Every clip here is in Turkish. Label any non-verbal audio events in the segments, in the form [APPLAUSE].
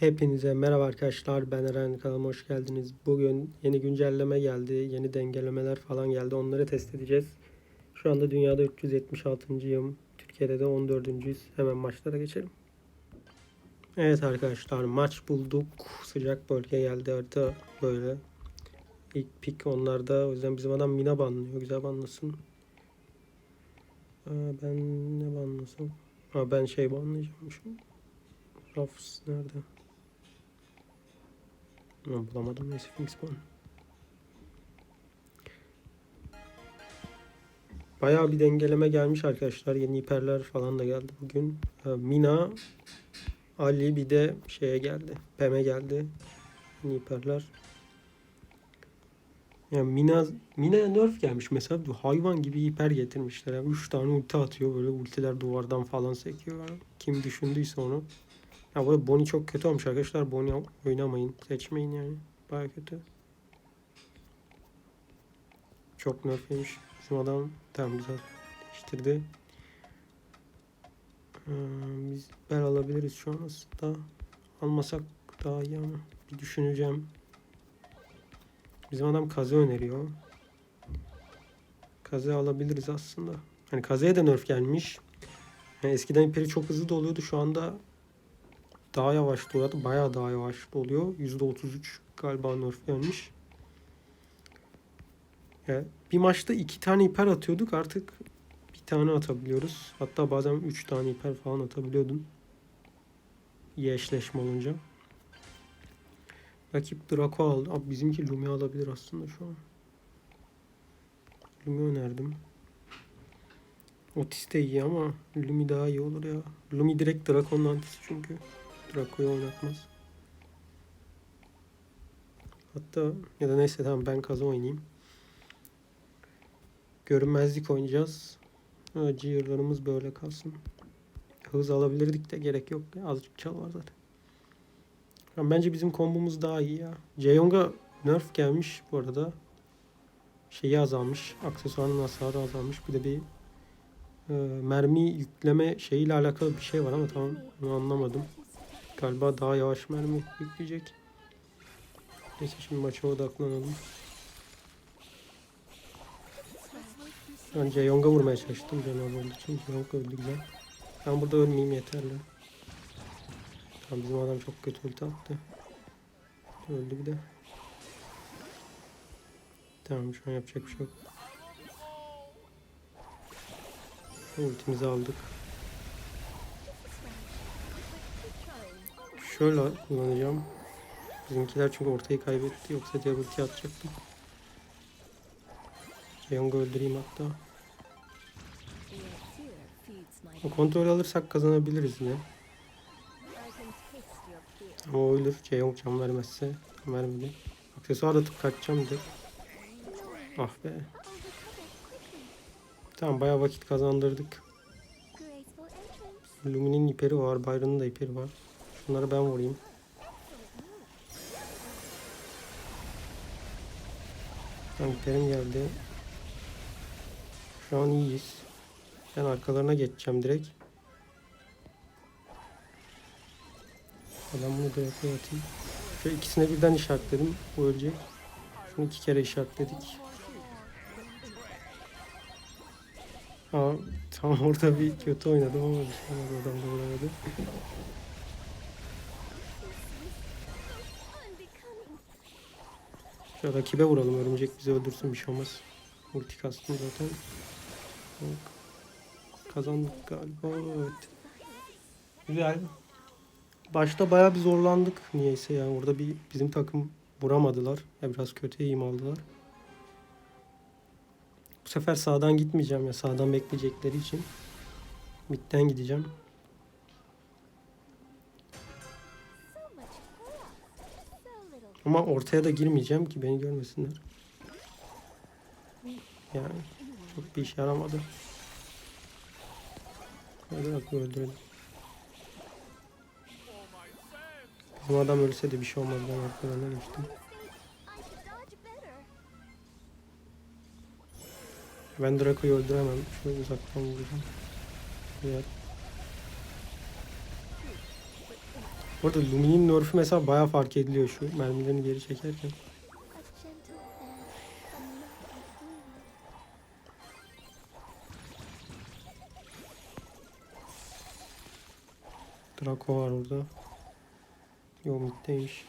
Hepinize merhaba arkadaşlar. Ben Eren kanalıma hoş geldiniz. Bugün yeni güncelleme geldi. Yeni dengelemeler falan geldi. Onları test edeceğiz. Şu anda dünyada 376.yım. Türkiye'de de 14.yüz. Hemen maçlara geçelim. Evet arkadaşlar maç bulduk. Sıcak bölge geldi. Harita böyle. İlk pik onlarda. O yüzden bizim adam Mina banlıyor. Güzel banlasın. Aa, ben ne banlasam? Aa, ben şey banlayacağım şu. Rafs nerede? Ha, bulamadım neyse Fingspawn. Bayağı bir dengeleme gelmiş arkadaşlar. Yeni hiperler falan da geldi bugün. Mina, Ali bir de şeye geldi. Pem'e geldi. Yeni hiperler. Yani Mina, Mina'ya nerf gelmiş mesela. Bir hayvan gibi hiper getirmişler. Yani 3 tane ulti atıyor. Böyle ultiler duvardan falan sekiyor. Kim düşündüyse onu. Ya bu Bonnie çok kötü olmuş arkadaşlar. Bonnie oynamayın. Seçmeyin yani. Baya kötü. Çok nerf yemiş. Bizim adam tamam güzel değiştirdi. Ee, biz bel alabiliriz şu an aslında. Almasak daha iyi ama bir düşüneceğim. Bizim adam kazı öneriyor. Kazı alabiliriz aslında. Hani kazıya da nerf gelmiş. Yani eskiden iperi çok hızlı doluyordu. Şu anda daha yavaş doluyor. Bayağı daha yavaş doluyor. %33 galiba nerf gelmiş. Yani bir maçta iki tane hiper atıyorduk. Artık bir tane atabiliyoruz. Hatta bazen üç tane hiper falan atabiliyordun. İyi eşleşme olunca. Rakip Draco aldı. Abi bizimki Lumi alabilir aslında şu an. Lumi önerdim. Otis de iyi ama Lumi daha iyi olur ya. Lumi direkt Draco'nun antisi çünkü. Draco'yu oynatmaz. Hatta ya da neyse tamam ben kazı oynayayım. Görünmezlik oynayacağız. Ha, Gear'larımız böyle kalsın. Hız alabilirdik de gerek yok. Azıcık çal var zaten. Ya bence bizim kombomuz daha iyi ya. Jeyong'a nerf gelmiş bu arada. Şeyi azalmış. Aksesuarın hasarı azalmış. Bir de bir e, mermi yükleme şeyiyle alakalı bir şey var ama tamam onu anlamadım. Galiba daha yavaş mermi yükleyecek. Neyse şimdi maça odaklanalım. Önce Yong'a vurmaya çalıştım canavar olduğu için. Yong öldü güzel. Ben burada ölmeyeyim yeterli. Tamam bizim adam çok kötü ulti attı. Öldü bir de. Tamam şu an yapacak bir şey yok. Ultimizi aldık. Şöyle kullanacağım. Bizimkiler çünkü ortayı kaybetti. Yoksa diğer ulti atacaktım. Yong'u öldüreyim hatta. Kontrol alırsak kazanabiliriz yine. Ama o ölür. Jeyong can vermezse. Vermedi. Aksesuar atıp kaçacağım direkt. Ah be. Tamam bayağı vakit kazandırdık. Lumi'nin iperi var. Byron'un da iperi var. Şunları ben vurayım. Tamam iperim geldi. Şu an iyiyiz. Ben arkalarına geçeceğim direkt. Ben bunu da yapayım atayım. Şu ikisine birden işaretledim. Bu ölecek. Şunu iki kere işaretledik. Aa, tam orada bir kötü oynadım ama bir şey olmadı. Adam da vuramadı. Şu rakibe vuralım. Örümcek bizi öldürsün bir şey olmaz. Ulti kastım zaten. Kazandık galiba. Evet. Güzel. Başta bayağı bir zorlandık niyeyse yani orada bir bizim takım vuramadılar. Ya biraz kötü eğim aldılar. Bu sefer sağdan gitmeyeceğim ya sağdan bekleyecekleri için. Mid'den gideceğim. Ama ortaya da girmeyeceğim ki beni görmesinler. Yani çok bir işe yaramadı. Hadi bak öldürelim. Bizim adam ölse de bir şey olmaz. Ben arkalarına geçtim. Ben Draco'yu öldüremem. Şöyle uzaktan vuracağım. Diğer. Bu arada Lumi'nin nerf'ü mesela bayağı fark ediliyor şu mermilerini geri çekerken. Draco var orada. Yo middeymiş.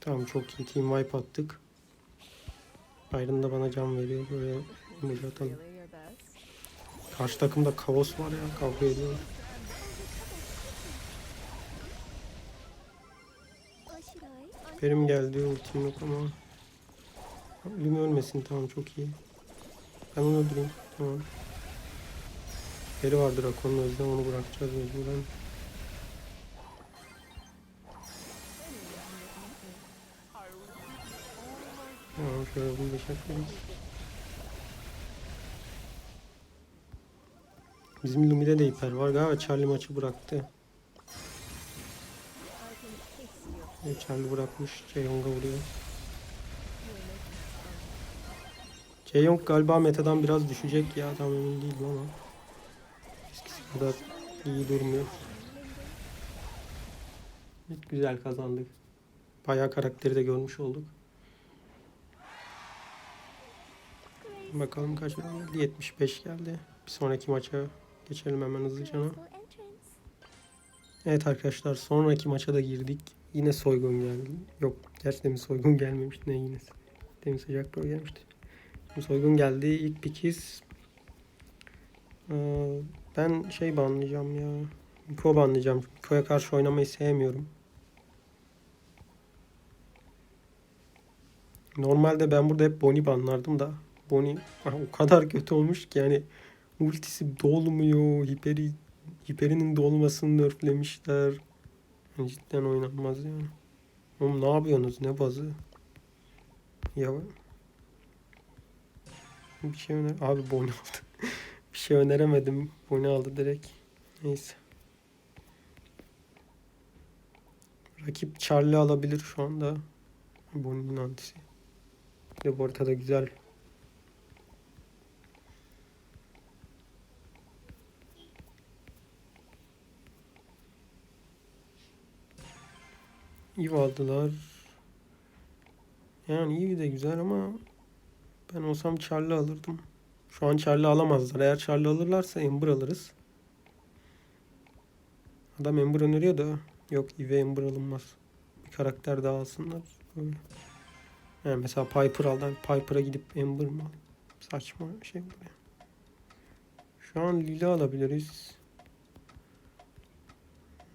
Tamam çok iyi. Team wipe attık. Byron da bana can veriyor. Böyle emoji atalım. Karşı takımda kaos var ya. Kavga ediyor. Benim geldi ultim yok ama. Lumi ölmesin tamam çok iyi. Ben onu öldüreyim tamam. Beri vardır Akon'un o onu bırakacağız mecburen. Tamam şöyle bunu beşertledik. Bizim Lumi'de de hiper var galiba Charlie maçı bıraktı. Charlie bırakmış Jeyong'a vuruyor. Jeyong galiba metadan biraz düşecek ya tam emin değilim ama. Eskisi kadar iyi durmuyor. Güzel kazandık. Bayağı karakteri de görmüş olduk. Bakalım kaç geldi? 75 geldi. Bir sonraki maça geçelim hemen hızlıca. Evet arkadaşlar sonraki maça da girdik. Yine soygun geldi. Yok gerçi demin soygun gelmemişti. Ne yine? Demin sıcak pro gelmişti. Şimdi soygun geldi. İlk bir kez. Ee, ben şey banlayacağım ya. Miko banlayacağım. Miko'ya karşı oynamayı sevmiyorum. Normalde ben burada hep Bonnie banlardım da. Bonnie ah, o kadar kötü olmuş ki yani ultisi dolmuyor. Hiperi Hiperinin dolmasını nerflemişler. Cidden oynanmaz yani. Oğlum ne yapıyorsunuz? Ne bazı? Ya bir şey öner abi Bonnie aldı. [LAUGHS] bir şey öneremedim. Bonnie aldı direkt. Neyse. Rakip Charlie alabilir şu anda. Bonnie'nin antisi. Bir de bu arkada güzel İyi aldılar. Yani iyi de güzel ama ben olsam Charlie alırdım. Şu an Charlie alamazlar. Eğer Charlie alırlarsa Ember alırız. Adam Ember öneriyor da yok Eve Ember alınmaz. Bir karakter daha alsınlar. Böyle. Yani mesela Piper aldı. Piper'a gidip Ember al? Saçma şey bu ya. Şu an Lila alabiliriz.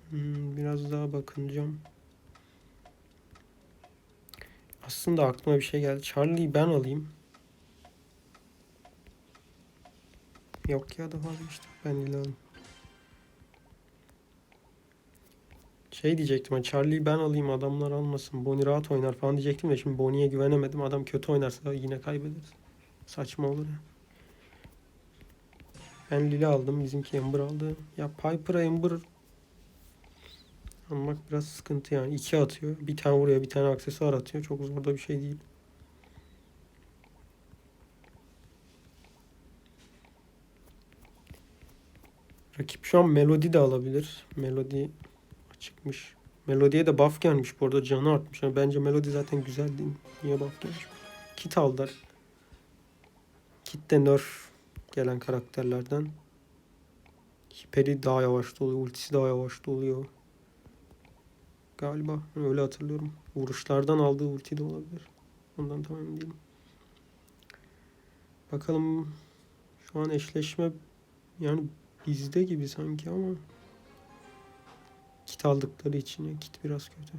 Hmm, biraz daha bakınacağım. Aslında aklıma bir şey geldi. Charlie'yi ben alayım. Yok ya da vazgeçtim. Ben alayım. Şey diyecektim. Charlie'yi ben alayım adamlar almasın. Bonnie rahat oynar falan diyecektim de şimdi Bonnie'ye güvenemedim. Adam kötü oynarsa yine kaybederiz. Saçma olur ya. Ben Lila aldım. Bizimki Ember aldı. Ya Piper'a Ember almak biraz sıkıntı yani. İki atıyor. Bir tane vuruyor, bir tane aksesuar atıyor. Çok zor da bir şey değil. Rakip şu an Melody de alabilir. Melody çıkmış. Melody'ye de buff gelmiş bu arada. Canı artmış. Yani bence Melody zaten güzel değil? Niye buff gelmiş? Kit aldılar. Kit de nerf gelen karakterlerden. Hiperi daha yavaş doluyor. Ultisi daha yavaş doluyor. Galiba öyle hatırlıyorum. Vuruşlardan aldığı ulti de olabilir. Ondan tam emin değilim. Bakalım şu an eşleşme yani bizde gibi sanki ama kit aldıkları için ya, kit biraz kötü.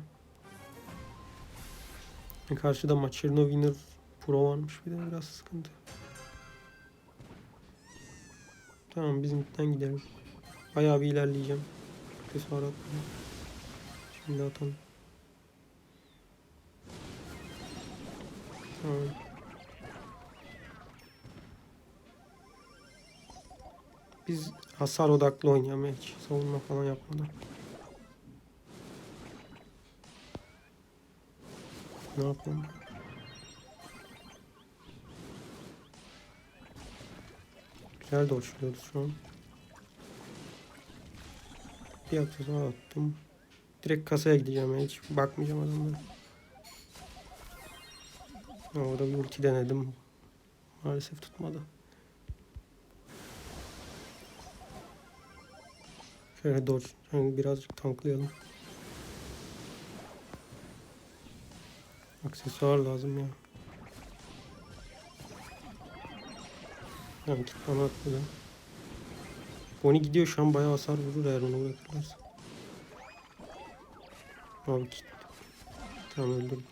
E, Karşıda Macherno Winner Pro varmış bir de biraz sıkıntı. Tamam biz midden gidelim. Bayağı bir ilerleyeceğim. Aksesuar atmayayım. Şimdi atalım. Tamam. Biz hasar odaklı oynayalım hiç savunma falan yapmadan. Ne yapalım? Güzel doçluyoruz şu an. Bir aksesuar attım. Direkt kasaya gideceğim. Hiç bakmayacağım adamlara. Orada bir ulti denedim. Maalesef tutmadı. Şöyle dodge. Yani birazcık tanklayalım. Aksesuar lazım ya. Yani kit bana atmadı. Bonnie gidiyor şu an bayağı hasar vurur eğer onu bırakırlarsa. Abi kit. Tamam öldürdüm.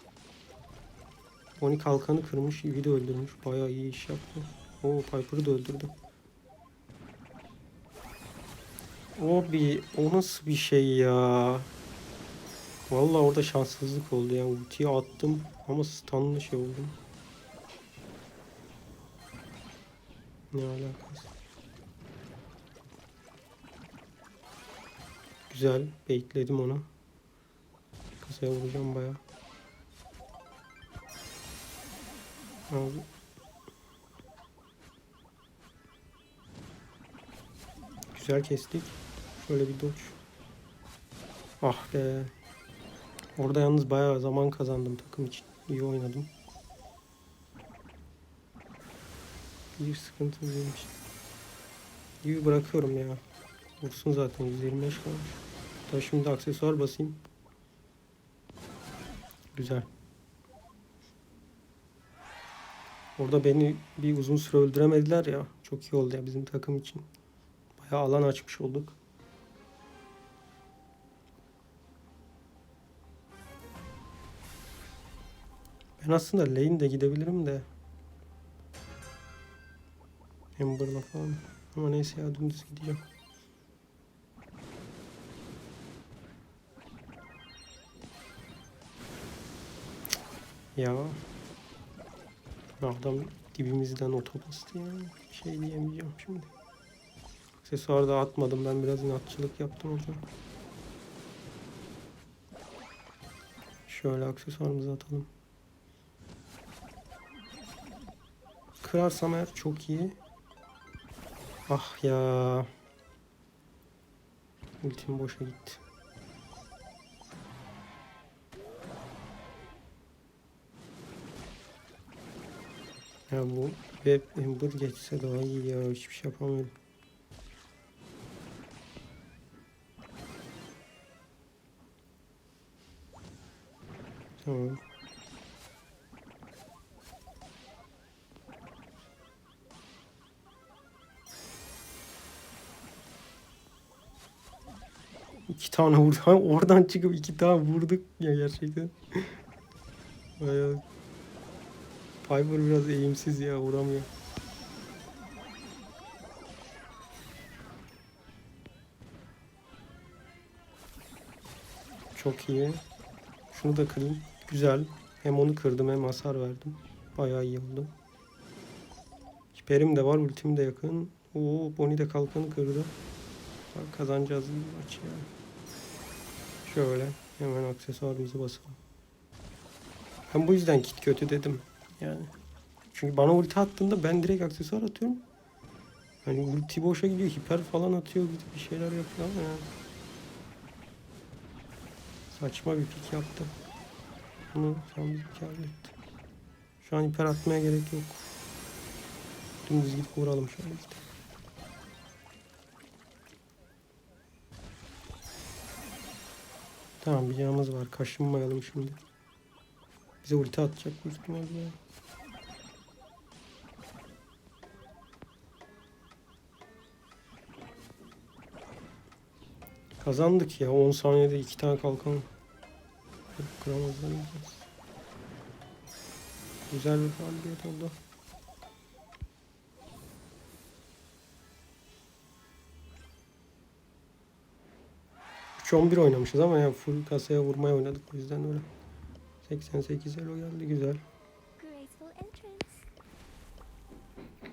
Bonnie kalkanı kırmış, Eevee de öldürmüş. Bayağı iyi iş yaptı. Oo Piper'ı da öldürdü. O bir, o nasıl bir şey ya? Vallahi orada şanssızlık oldu yani. Ultiyi attım ama stunlı şey oldum. Ne alakası? Güzel. Baitledim onu. Kasaya vuracağım. Abi. Güzel kestik. Şöyle bir dodge. Ah be. Orada yalnız bayağı zaman kazandım takım için. İyi oynadım. Bir sıkıntı değilmiş. İyi bırakıyorum ya. Vursun zaten 125 kalmış. Daha şimdi aksesuar basayım. Güzel. Orada beni bir uzun süre öldüremediler ya. Çok iyi oldu ya bizim takım için. Bayağı alan açmış olduk. Ben aslında lane de gidebilirim de. Amber'la falan. Ama neyse ya dümdüz gideceğim. Ya. Adam dibimizden oto bastı ya. Bir şey diyemeyeceğim şimdi. Aksesuar da atmadım. Ben biraz inatçılık yaptım zaman. Şöyle aksesuarımızı atalım. Kırarsam eğer çok iyi. Ah ya. Ultim boşa gitti. Ya bu web Ember geçse daha iyi ya. Hiçbir şey yapamıyorum. Tamam. İki tane vurdu. [LAUGHS] Oradan çıkıp iki tane vurduk ya gerçekten. [LAUGHS] Bayağı. Piper biraz eğimsiz ya vuramıyor. Çok iyi. Şunu da kırayım. Güzel. Hem onu kırdım hem hasar verdim. Bayağı iyi oldu. Hiperim de var. Ultim de yakın. Oo, Bonnie de kalkanı kırdı. Bak, Kazanacağız maç ya. Şöyle hemen aksesuarımızı basalım. Ben bu yüzden kit kötü dedim. Yani. Çünkü bana ulti attığında ben direkt aksesuar atıyorum. Hani ulti boşa gidiyor. Hiper falan atıyor. Bir şeyler yapıyor ama yani. Saçma bir pik yaptı. Bunu pik halletti. Şu an hiper atmaya gerek yok. Dümdüz gidip vuralım şöyle işte. Tamam bir yanımız var. Kaşınmayalım şimdi. Bize ulti atacak büyük. Kazandık ya. 10 saniyede iki tane kalkan. Kıramazlar mıyız? Güzel bir galibiyet oldu. Üç 11 oynamışız ama yani full kasaya vurmaya oynadık o yüzden öyle. 88 elo geldi güzel.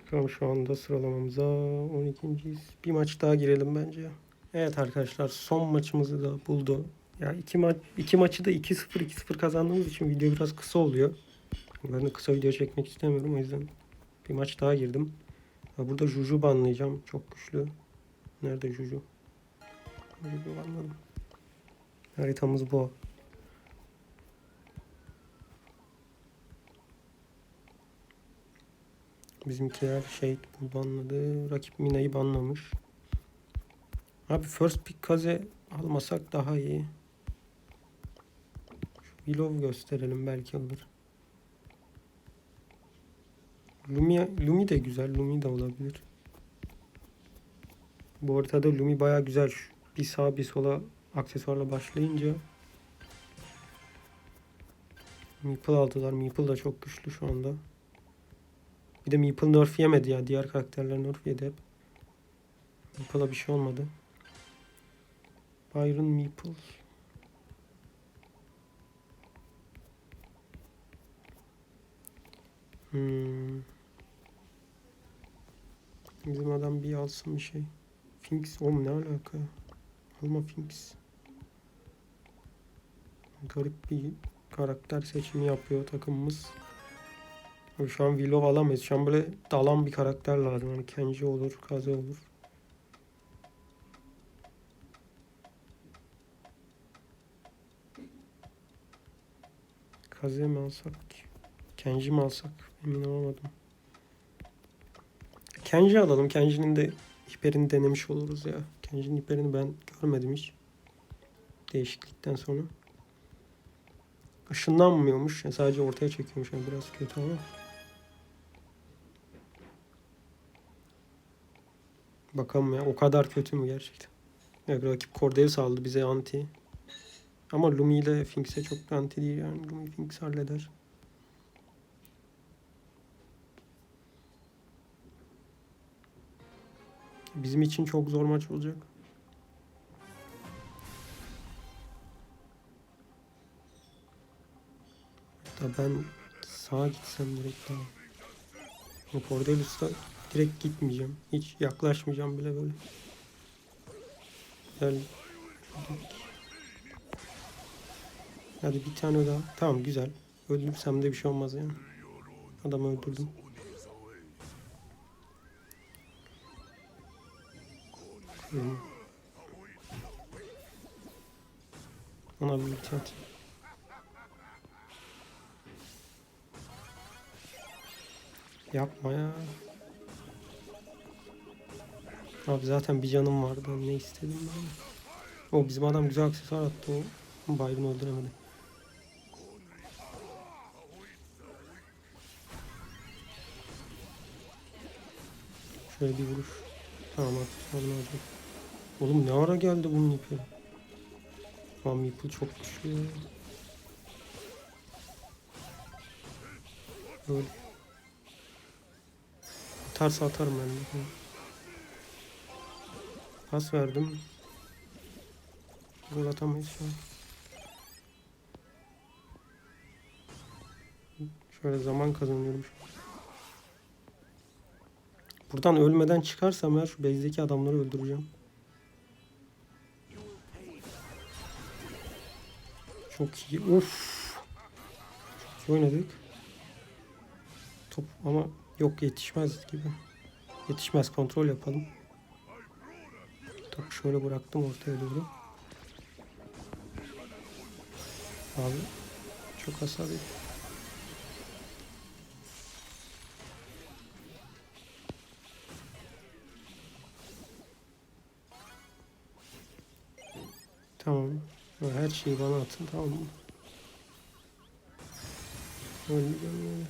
Tamam şu anda sıralamamıza 12.yiz. Bir maç daha girelim bence. ya. Evet arkadaşlar son maçımızı da buldu. Ya iki maç iki maçı da 2-0 2-0 kazandığımız için video biraz kısa oluyor. Ben de kısa video çekmek istemiyorum o yüzden bir maç daha girdim. Ha, burada Juju banlayacağım. Çok güçlü. Nerede Juju? Juju banladım. Haritamız bu. Bizimkiler şey banladı. Rakip Mina'yı banlamış. Abi first pick kaze almasak daha iyi. Willow gösterelim belki alır. Lumi, Lumi de güzel. Lumi de olabilir. Bu haritada Lumi baya güzel. Şu Bir sağa bir sola aksesuarla başlayınca Meeple aldılar. Meeple da çok güçlü şu anda. Bir de Meeple nerf yemedi ya. Diğer karakterler nerf yedi hep. Meeple'a bir şey olmadı. Byron Meeple. Hmm. Bizim adam bir alsın bir şey. Finks oğlum ne alaka? Alma Finks. Garip bir karakter seçimi yapıyor takımımız. Abi Şu an Willow alamayız. Şu an böyle dalan bir karakter lazım. Hani Kenji olur, Kaze olur. Kaze mi alsak? Kenji mi alsak? Emin olamadım. Kenji alalım. Kenji'nin de hiperini denemiş oluruz ya. Kenji'nin hiperini ben görmedim hiç. Değişiklikten sonra. Işınlanmıyormuş. Yani sadece ortaya çekiyormuş. Yani biraz kötü ama. Bakalım ya o kadar kötü mü gerçekten? Ya rakip Cordelis aldı bize anti. Ama Lumi ile Finks'e çok anti değil yani. Lumi Finks halleder. Bizim için çok zor maç olacak. Hatta ben sağa gitsem direkt daha. Cordelius'ta direkt gitmeyeceğim. Hiç yaklaşmayacağım bile böyle. Gel. Hadi bir tane daha. Tamam güzel. Öldürsem de bir şey olmaz yani. Adamı öldürdüm. Şöyle. Ona bir ulti atayım. Yapma ya. Abi zaten bir canım vardı. Ne istedim ben? O bizim adam güzel aksesuar attı. O Byron öldüremedi. Şöyle bir vuruş. Tamam aksesuarını alacağım. Oğlum ne ara geldi bunun ipi? Tamam ipi çok güçlü. ya. Böyle. Atarsa atarım ben de. Pas verdim. Gol atamayız şu an. Şöyle zaman kazanıyorum. Buradan ölmeden çıkarsam eğer şu base'deki adamları öldüreceğim. Çok iyi. Of. Çok iyi oynadık. Top ama yok yetişmez gibi. Yetişmez kontrol yapalım. Topu şöyle bıraktım ortaya doğru. Abi çok hasar yedi. Tamam. Her şeyi bana atın tamam mı? Ölmeyeceğim yani.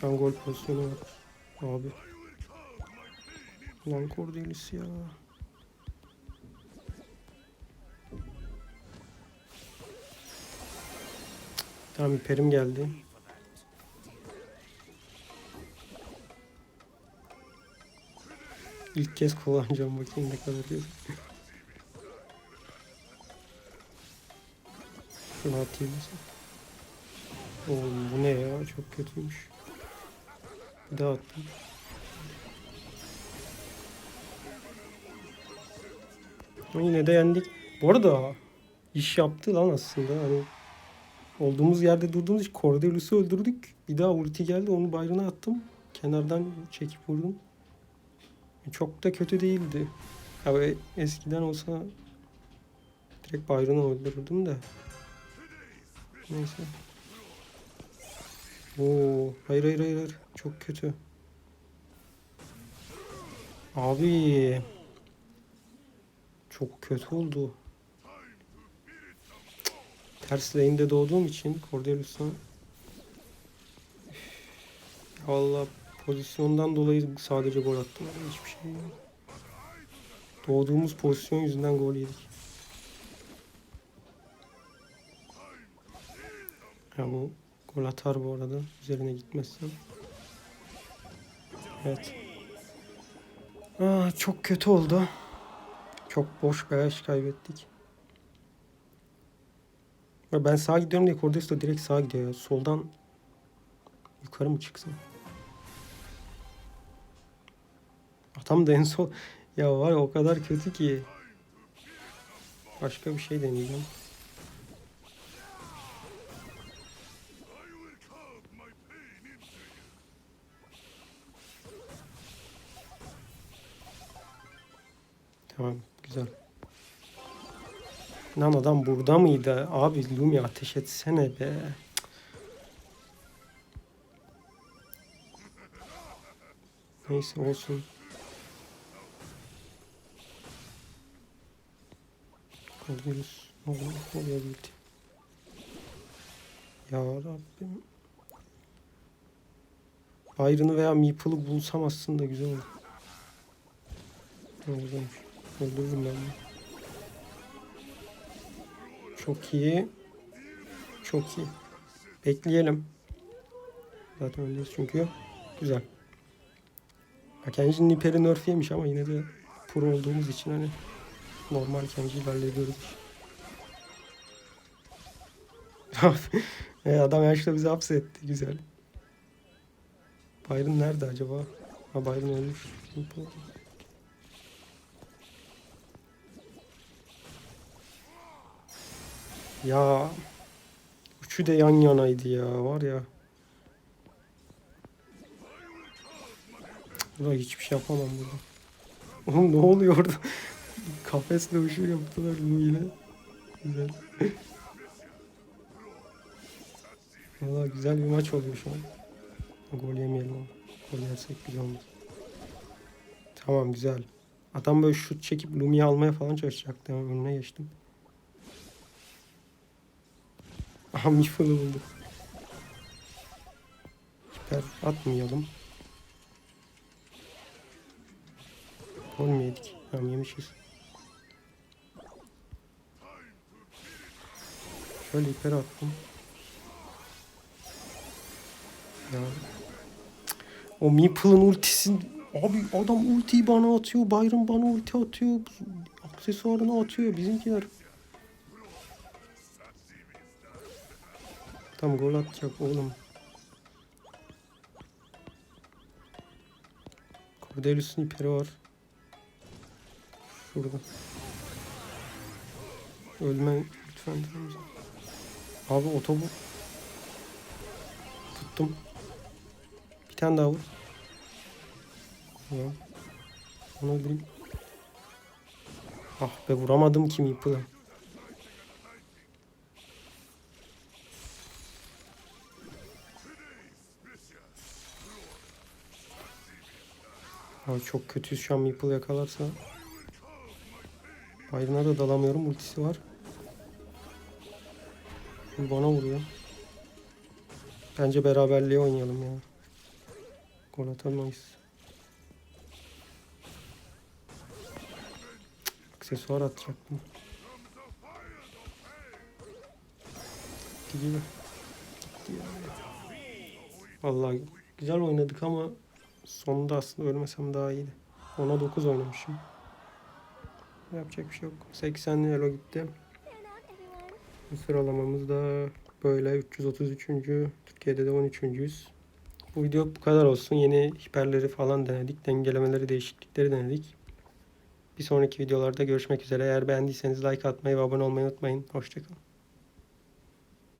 Şu an gol pozisyonu var. Abi. Lan Cordelis ya. Tamam hiperim geldi. İlk kez kullanacağım bakayım ne kadar diyor. Şunu atayım mesela. Oğlum bu ne ya çok kötüymüş. Bir daha attım. Ama yine de yendik. Bu arada iş yaptı lan aslında. Hani olduğumuz yerde durduğumuz için Cordelius'u öldürdük. Bir daha ulti geldi onu bayrağına attım. kenardan çekip vurdum. Çok da kötü değildi. Abi eskiden olsa direkt Byron'u öldürürdüm de. Neyse. Oo, hayır hayır hayır. Çok kötü. Abi. Çok kötü oldu. Ters lane'de doğduğum için Cordelius'a Valla pozisyondan dolayı sadece gol attım. Hiçbir şey yok. Doğduğumuz pozisyon yüzünden gol yedik. Ya bu gol atar bu arada. Üzerine gitmezsem. Evet. Aa, çok kötü oldu. Çok boş garaj kaybettik. Ya Ben sağa gidiyorum diye Cordes de direkt sağa gidiyor ya. Soldan yukarı mı çıksın? Adam da en son ya var ya o kadar kötü ki. Başka bir şey deneyeceğim. Tamam güzel. Lan adam burada mıydı? Abi Lumi ateş etsene be. Neyse olsun. Alıyoruz. Ne oluyor? Ne oluyor? Ya Rabbim. Byron'ı veya Meeple'ı bulsam aslında güzel olur. Ne olacakmış? Öldürürüm ben bunu. Çok iyi. Çok iyi. Bekleyelim. Zaten öyleyiz çünkü. Güzel. Ya Kenji'nin iperi nerf yemiş ama yine de pro olduğumuz için hani normal Kenji'yi hallediyoruz. [LAUGHS] e, adam yaşta bizi hapsetti. Güzel. Byron nerede acaba? Ha Byron ölmüş. Ya üçü de yan yanaydı ya var ya. Ulan hiçbir şey yapamam burada. Oğlum ne oluyor orada? [LAUGHS] Kafesle uçuyor yaptılar bunu yine. Güzel. Valla güzel bir maç oluyor şu an. Gol yemeyelim. Gol yersek güzel olmaz. Tamam güzel. Adam böyle şut çekip Lumi'yi almaya falan çalışacaktı önüne geçtim. Aha Mifa'lı bulduk. Hiper atmayalım. Mü yedik? Tamam yemişiz. Şöyle hiper attım. Ya. O Meeple'ın ultisin Abi adam ultiyi bana atıyor. Byron bana ulti atıyor. Aksesuarını atıyor. Bizimkiler. Tam gol atacak oğlum. Cordelius'un iperi var. Şurada. Ölme lütfen. Abi otobu tuttum. Bir tane daha vur. Tamam. Onu öldüreyim. Ah be vuramadım ki Meeple'ı. Abi çok kötüyüz şu an Meeple yakalarsa. Byron'a da dalamıyorum. Ultisi var. Bana vuruyor. Bence beraberliğe oynayalım ya. Gol atamayız. Aksesuar atacaktım. Gitti ya. Vallahi güzel oynadık ama sonunda aslında ölmesem daha iyiydi. 10'a 9 oynamışım. Yapacak bir şey yok. 80'li elo gitti. Bu sıralamamız da böyle 333. Türkiye'de de 13.yüz. Bu video bu kadar olsun. Yeni hiperleri falan denedik. Dengelemeleri, değişiklikleri denedik. Bir sonraki videolarda görüşmek üzere. Eğer beğendiyseniz like atmayı ve abone olmayı unutmayın. Hoşçakalın.